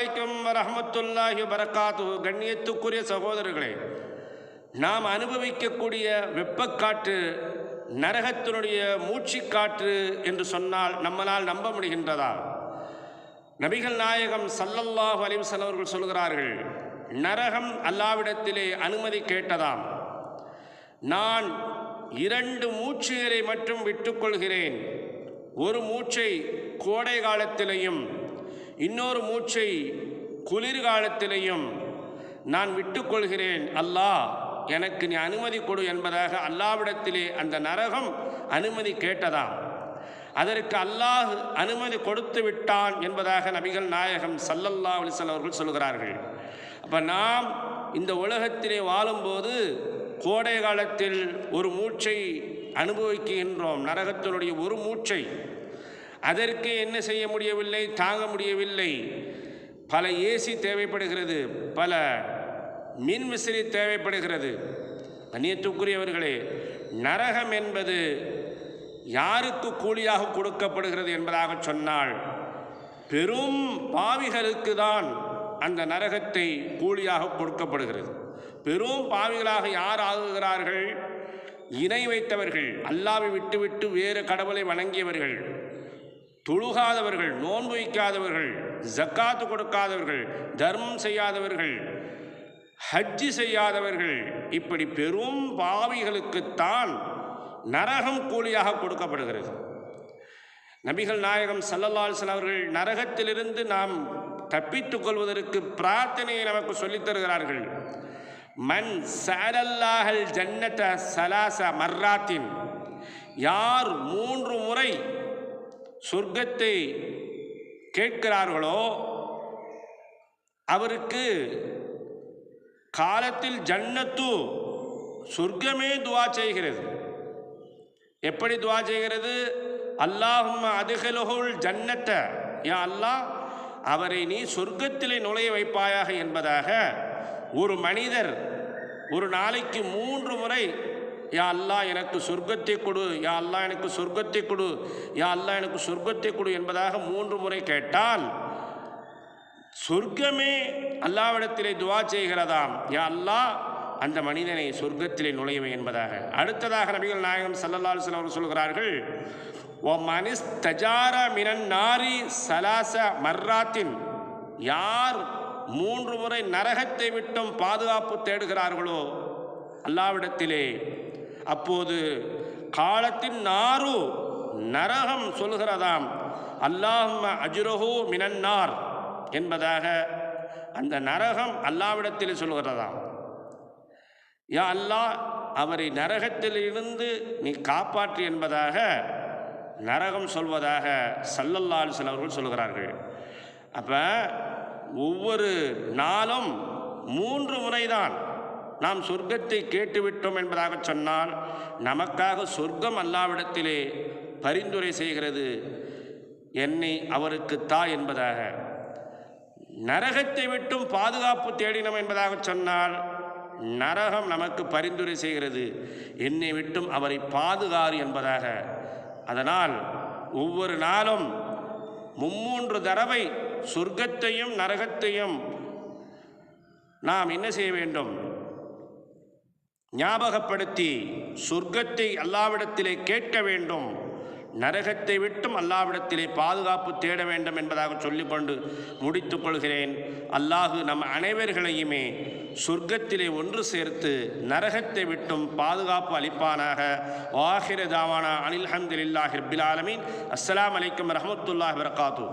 அலைக்கும் வரகாத்து கண்ணியத்துக்குரிய சகோதரர்களே நாம் அனுபவிக்கக்கூடிய வெப்பக்காற்று நரகத்தினுடைய மூச்சுக்காற்று என்று சொன்னால் நம்மளால் நம்ப முடிகின்றதா? நபிகள் நாயகம் சல்லல்லாஹு அலைஹி அவர்கள் சொல்கிறார்கள் நரகம் அல்லாவிடத்திலே அனுமதி கேட்டதாம். நான் இரண்டு மூச்சுகளை மட்டும் விட்டுக்கொள்கிறேன் ஒரு மூச்சை கோடை காலத்திலேயும் இன்னொரு மூச்சை குளிர்காலத்திலையும் நான் விட்டுக்கொள்கிறேன். அல்லாஹ் எனக்கு நீ அனுமதி கொடு என்பதாக அல்லாவிடத்திலே அந்த நரகம் அனுமதி கேட்டதாம். அதற்கு அல்லாஹ் அனுமதி கொடுத்து விட்டான் என்பதாக நபிகள் நாயகம் சல்லல்லா அலிசல் அவர்கள் சொல்கிறார்கள். அப்போ நாம் இந்த உலகத்திலே வாழும்போது கோடை காலத்தில் ஒரு மூச்சை அனுபவிக்கின்றோம். நரகத்தினுடைய ஒரு மூச்சை. அதற்கு என்ன செய்ய முடியவில்லை தாங்க முடியவில்லை. பல ஏசி தேவைப்படுகிறது பல மின் விசிறி தேவைப்படுகிறது. அந்நியத்துக்குரியவர்களே நரகம் என்பது யாருக்கு கூலியாக கொடுக்கப்படுகிறது என்பதாக சொன்னால் பெரும் பாவிகளுக்கு தான் அந்த நரகத்தை கூலியாக கொடுக்கப்படுகிறது. பெரும் பாவிகளாக யார் ஆகுகிறார்கள்? இணை வைத்தவர்கள் அல்லாவை விட்டுவிட்டு வேறு கடவுளை வணங்கியவர்கள். தொழுகாதவர்கள் நோன்பு வைக்காதவர்கள் ஜக்காத்து கொடுக்காதவர்கள் தர்மம் செய்யாதவர்கள் ஹஜ்ஜி செய்யாதவர்கள் இப்படி பெரும் பாவிகளுக்குத்தான் நரகம் கூலியாக கொடுக்கப்படுகிறது. நபிகள் நாயகம் சல்லல்லால் அவர்கள் நரகத்திலிருந்து நாம் தப்பித்துக் கொள்வதற்கு பிரார்த்தனையை நமக்கு சொல்லித் தருகிறார்கள். மன் சரல்லாஹல் ஜன்னத சலாச மர்ராத்தின் யார் மூன்று முறை சொர்க்கத்தை கேட்கிறார்களோ அவருக்கு காலத்தில் ஜன்னத்து சொர்க்கமே துவா செய்கிறது. எப்படி துவா செய்கிறது? அல்லாஹும் அதுகலுகுள் ஜன்னத்த. யா அல்லாஹ் அவரை நீ சொர்க்கத்திலே நுழைய வைப்பாயாக என்பதாக ஒரு மனிதர் ஒரு நாளைக்கு மூன்று முறை யா அல்லாஹ் எனக்கு சொர்க்கத்தை கொடு யா அல்லாஹ் எனக்கு சொர்க்கத்தை கொடு யா அல்லாஹ் எனக்கு சொர்க்கத்தை கொடு என்பதாக மூன்று முறை கேட்டால் சொர்க்கமே அல்லாவிடத்திலே துவா செய்கிறதாம். யா அல்லா அந்த மனிதனை சொர்க்கத்திலே நுழையவை என்பதாக. அடுத்ததாக நபிகள் நாயகம் சல்லல்லா அலுவலம் அவர்கள் சொல்கிறார்கள் ஓ மனிஸ் தஜார மினன் நாரி சலாச மர்ராத்தின். யார் மூன்று முறை நரகத்தை விட்டும் பாதுகாப்பு தேடுகிறார்களோ அல்லாவிடத்திலே அப்போது காலத்தின் நாரு நரகம் சொல்கிறதாம் அல்லாஹும் அஜுரஹோ மினன்னார் என்பதாக அந்த நரகம் அல்லாவிடத்தில் சொல்கிறதாம் யா அல்லாஹ் அவரை நரகத்திலிருந்து நீ காப்பாற்று என்பதாக நரகம் சொல்வதாக சல்லல்லால் சிலவர்கள் சொல்கிறார்கள் அப்போ ஒவ்வொரு நாளும் மூன்று முறைதான் நாம் சொர்க்கத்தை கேட்டுவிட்டோம் என்பதாக சொன்னால் நமக்காக சொர்க்கம் அல்லாவிடத்திலே பரிந்துரை செய்கிறது என்னை அவருக்கு தா என்பதாக. நரகத்தை விட்டும் பாதுகாப்பு தேடினோம் என்பதாக சொன்னால் நரகம் நமக்கு பரிந்துரை செய்கிறது என்னை விட்டும் அவரை பாதுகாறு என்பதாக. அதனால் ஒவ்வொரு நாளும் மும்மூன்று தடவை சொர்க்கத்தையும் நரகத்தையும் நாம் என்ன செய்ய வேண்டும்? ஞாபகப்படுத்தி சொர்க்கத்தை அல்லாவிடத்திலே கேட்க வேண்டும். நரகத்தை விட்டும் அல்லாவிடத்திலே பாதுகாப்பு தேட வேண்டும் என்பதாக சொல்லிக்கொண்டு முடித்துக் கொள்கிறேன். அல்லாஹு நம் அனைவர்களையுமே சொர்க்கத்திலே ஒன்று சேர்த்து நரகத்தை விட்டும் பாதுகாப்பு அளிப்பானாக. வாஹிர தாவானா அனில் ஹம்துலில்லாஹி ரப்பில் ஆலமீன். அஸ்ஸலாமு அலைக்கும் ரஹமத்துல்லாஹ் வரகாத்து